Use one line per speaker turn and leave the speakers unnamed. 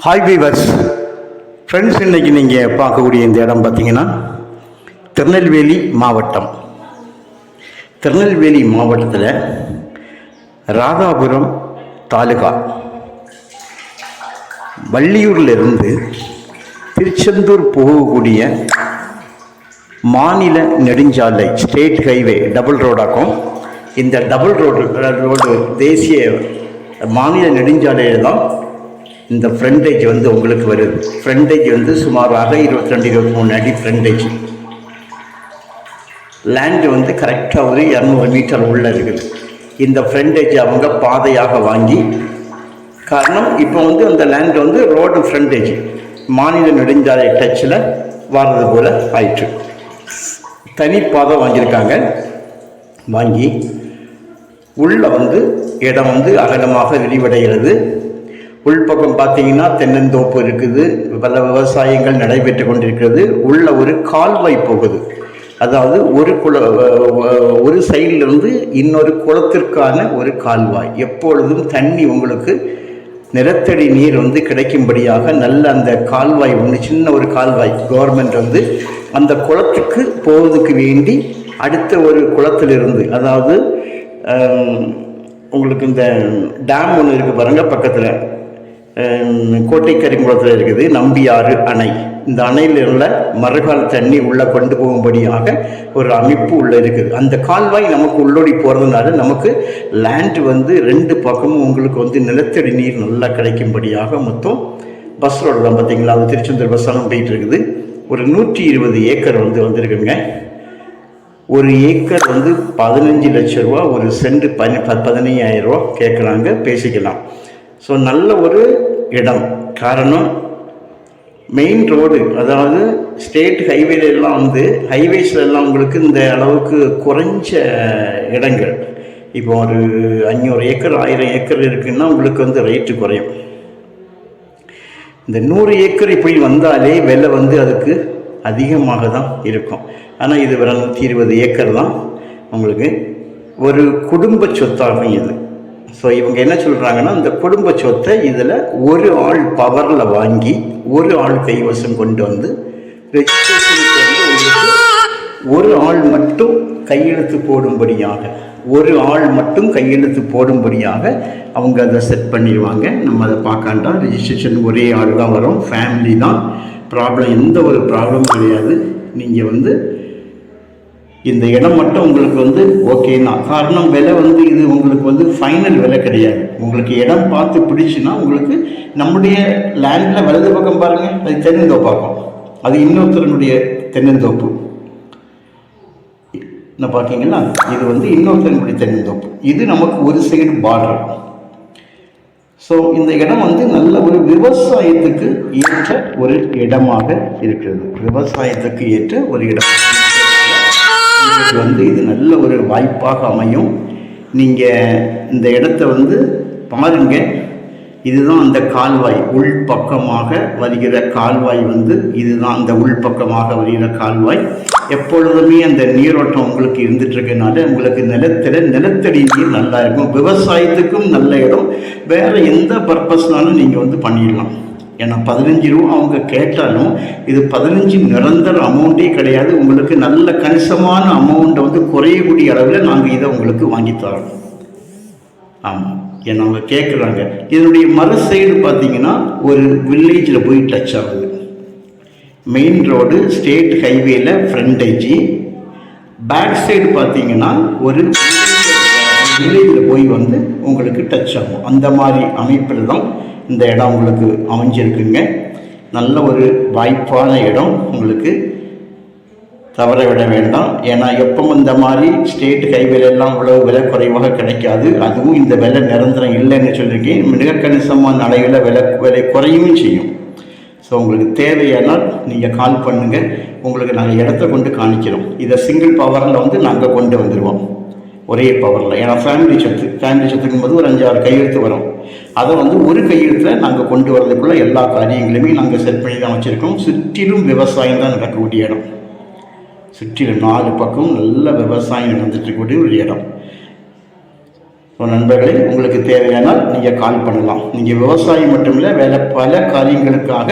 Hi viewers friends இன்றைக்கி நீங்கள் பார்க்கக்கூடிய இந்த இடம் பார்த்தீங்கன்னா திருநெல்வேலி மாவட்டம். திருநெல்வேலி மாவட்டத்தில் ராதாபுரம் தாலுகா வள்ளியூர்லேருந்து திருச்செந்தூர் போகக்கூடிய மாநில நெடுஞ்சாலை ஸ்டேட் ஹைவே டபுள் ரோடாக்கும் இந்த டபுள் ரோடு ரோடு தேசிய மாநில நெடுஞ்சாலையில் தான் இந்த ஃப்ரண்டேஜ் வந்து உங்களுக்கு வருது. ஃப்ரண்டேஜ் வந்து சுமாராக இருபத்தி ரெண்டு இருபத்தி மூணு அடி ஃப்ரண்டேஜ் லேண்டு வந்து கரெக்டாக ஒரு இரநூறு மீட்டர் உள்ள இருக்குது. இந்த ஃப்ரண்டேஜ் அவங்க பாதையாக வாங்கி காரணம் இப்போ வந்து அந்த லேண்ட் வந்து ரோடு ஃப்ரண்டேஜ் மாநில நெடுஞ்சாலை டச்சில் வர்றது போல் ஆயிற்று. தனி பாதை வாங்கியிருக்காங்க. வாங்கி உள்ளே வந்து இடம் வந்து அகலமாக விரிவடைகிறது. உள்பக்கம் பார்த்தீங்கன்னா தென்னந்தோப்பு இருக்குது. பல விவசாயங்கள் நடைபெற்று கொண்டிருக்கிறது. உள்ள ஒரு கால்வாய் போகுது. அதாவது ஒரு குள ஒரு சைடிலிருந்து இன்னொரு குளத்திற்கான ஒரு கால்வாய். எப்பொழுதும் தண்ணி உங்களுக்கு நிலத்தடி நீர் வந்து கிடைக்கும்படியாக நல்ல அந்த கால்வாய் ஒன்று சின்ன ஒரு கால்வாய் கவர்மெண்ட் வந்து அந்த குளத்துக்கு போவதுக்கு வேண்டி அடுத்த ஒரு குளத்திலிருந்து அதாவது உங்களுக்கு இந்த டேம் ஒன்று இருக்குது பாருங்கள் பக்கத்தில். கோட்டை கரிங்குளத்தில் இருக்குது. நம்பியாறு அணை. இந்த அணையில் உள்ள மறுகால் தண்ணி உள்ளே கொண்டு போகும்படியாக ஒரு அமைப்பு உள்ளே இருக்குது. அந்த கால்வாய் நமக்கு உள்ளோடி போகிறதுனால நமக்கு லேண்ட் வந்து ரெண்டு பக்கமும் உங்களுக்கு வந்து நிலத்தடி நீர் நல்லா கிடைக்கும்படியாக மொத்தம் பஸ் ரோடு தான் பார்த்தீங்களா? அது திருச்செந்தூர் பஸ்ஸெல்லாம் போயிட்டு இருக்குது. ஒரு நூற்றி இருபது ஏக்கர் வந்து வந்திருக்குங்க. ஒரு ஏக்கர் வந்து பதினஞ்சு லட்ச ரூபா ஒரு சென்ட் பதி ப- பதினையாயிரம் ரூபா கேட்குறாங்க. பேசிக்கலாம். ஸோ நல்ல ஒரு இடம். காரணம் மெயின் ரோடு அதாவது ஸ்டேட் ஹைவேல எல்லாம் வந்து ஹைவேஸ்ல எல்லாம் உங்களுக்கு இந்த அளவுக்கு குறைஞ்ச இடங்கள். இப்போ ஒரு அஞ்சூறு ஏக்கர் ஆயிரம் ஏக்கர் இருக்குன்னா உங்களுக்கு வந்து ரேட்டு குறையும். இந்த நூறு ஏக்கர் இப்படி வந்தாலே விலை வந்து அதுக்கு அதிகமாக தான் இருக்கும். ஆனால் இது வெறும் நூற்றி இருபது ஏக்கர் தான். உங்களுக்கு ஒரு குடும்ப சொத்தாகும் இது. ஸோ இவங்க என்ன சொல்கிறாங்கன்னா இந்த குடும்ப சொத்தை இதில் ஒரு ஆள் பவரில் வாங்கி ஒரு ஆள் கைவசம் கொண்டு வந்து ரெஜிஸ்ட்ரேஷனுக்கு வந்து உங்களுக்கு ஒரு ஆள் மட்டும் கையெழுத்து போடும்படியாக ஒரு ஆள் மட்டும் கையெழுத்து போடும்படியாக அவங்க அதை செட் பண்ணிடுவாங்க. நம்ம அதை பார்க்காண்டா ரெஜிஸ்ட்ரேஷன் ஒரே ஆள் தான் வரும் ஃபேமிலி தான். ப்ராப்ளம் எந்த ஒரு ப்ராப்ளமும் கிடையாது. நீங்கள் வந்து இந்த இடம் மட்டும் உங்களுக்கு வந்து ஓகேன்னா காரணம் விலை வந்து இது உங்களுக்கு வந்து ஃபைனல் விலை கிடையாது. உங்களுக்கு இடம் பார்த்து பிடிச்சுன்னா உங்களுக்கு நம்முடைய லேண்டில் வலது பக்கம் பாருங்கள் அது தென்னந்தோப்பாக்கும். அது இன்னொருத்தருடைய தென்னந்தோப்பு. என்ன பார்க்கீங்களா? இது வந்து இன்னொருத்தருடைய தென்னந்தோப்பு. இது நமக்கு ஒரு சைடு பார்டர் ஸோ இந்த இடம் வந்து நல்ல ஒரு விவசாயத்துக்கு ஏற்ற ஒரு இடமாக இருக்கிறது. விவசாயத்துக்கு ஏற்ற ஒரு இடம். உங்களுக்கு வந்து இது நல்ல ஒரு வாய்ப்பாக அமையும். நீங்கள் இந்த இடத்த வந்து பாருங்க. இதுதான் அந்த கால்வாய். உள்பக்கமாக வருகிற கால்வாய் வந்து இதுதான். அந்த உள்பக்கமாக வருகிற கால்வாய். எப்பொழுதுமே அந்த நீரோட்டம் உங்களுக்கு இருந்துட்டுருக்கனால உங்களுக்கு நிலத்தில் நிலத்தடி நீர் நல்லா இருக்கும். விவசாயத்துக்கும் நல்ல இடம். வேறு எந்த பர்பஸ்னாலும் நீங்கள் வந்து பண்ணிடலாம். ஏன்னா பதினஞ்சு ரூபா அவங்க கேட்டாலும் இது பதினஞ்சு நிரந்தர அமௌண்ட்டே கிடையாது. உங்களுக்கு நல்ல கணிசமான அமௌண்ட்டை வந்து குறையக்கூடிய அளவில் நாங்கள் இதை உங்களுக்கு வாங்கி தரோம். ஆமாம் ஏன்னா அவங்க கேட்குறாங்க இதனுடைய மறு சைடு பார்த்தீங்கன்னா ஒரு வில்லேஜில் போய் டச் ஆகுது. மெயின் ரோடு ஸ்டேட் ஹைவேல ஃப்ரண்டேஜி பேக் சைடு பார்த்தீங்கன்னா ஒரு வில்லேஜில் போய் வந்து உங்களுக்கு டச் ஆகும். அந்த மாதிரி அமைப்பில் தான் இந்த இடம் உங்களுக்கு அமைஞ்சிருக்குங்க. நல்ல ஒரு வாய்ப்பான இடம் உங்களுக்கு. தவற விட வேண்டாம். ஏன்னா எப்பவும் இந்த மாதிரி ஸ்டேட் ஹைவேல எல்லாம் இவ்வளவு விலை குறைவாக கிடைக்காது. அதுவும் இந்த விலை நிரந்தரம் இல்லைன்னு சொல்லியிருக்கேன் மிக கணிசமான அளவில் விலை விலை குறையும் செய்யும். ஸோ உங்களுக்கு தேவையானால் நீங்கள் கால் பண்ணுங்கள் உங்களுக்கு நாங்கள் இடத்த கொண்டு காணிக்கிறோம். இதை சிங்கிள் பவரில் வந்து நாங்கள் கொண்டு வந்துடுவோம் ஒரே பவரில் ஏன்னா ஃபேமிலி சொத்து. ஃபேமிலி சொத்துக்கும் போது ஒரு அஞ்சாறு கையெழுத்து வரும். அதை வந்து ஒரு கையெழுத்தில் நாங்கள் கொண்டு வரதுக்குள்ள எல்லா காரியங்களையுமே நாங்கள் செட் பண்ணி தான் வச்சுருக்கோம். சுற்றிலும் விவசாயம் தான் நடக்கக்கூடிய இடம். சுற்றிலும் நாலு பக்கம் நல்ல விவசாயம் நடந்துட்டு இருக்கக்கூடிய ஒரு இடம். ஸோ நண்பர்களே உங்களுக்கு தேவையானால் நீங்கள் கால் பண்ணலாம். நீங்கள் விவசாயம் மட்டும் இல்லை வேலை பல காரியங்களுக்காக